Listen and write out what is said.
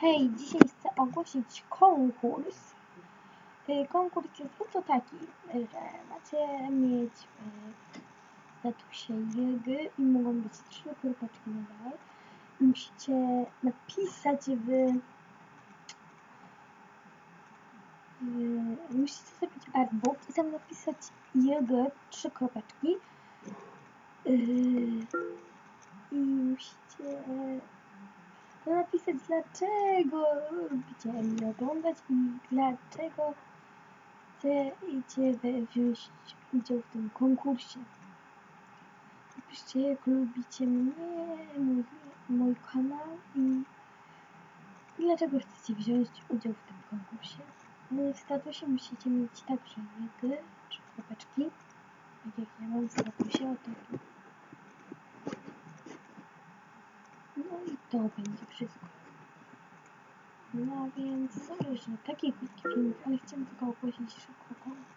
Hej, dzisiaj chcę ogłosić konkurs. Y, Konkurs jest to taki, że macie mieć statusie JG i mogą być trzy kropeczki nadal. I Musicie napisać w, w musicie zrobić artbook i tam napisać JG trzy kropeczki. Yy, I musicie no napisać dlaczego lubicie mnie oglądać i dlaczego chcecie wziąć udział w tym konkursie. Napiszcie jak lubicie mnie, mój, mój kanał i dlaczego chcecie wziąć udział w tym konkursie. No w statusie musicie mieć także jedy czy kropeczki, tak jak ja mam w statusie, tu. No i to będzie wszystko. No więc sorry, że taki krótki ale chciałem tylko ogłosić szybko. Pa!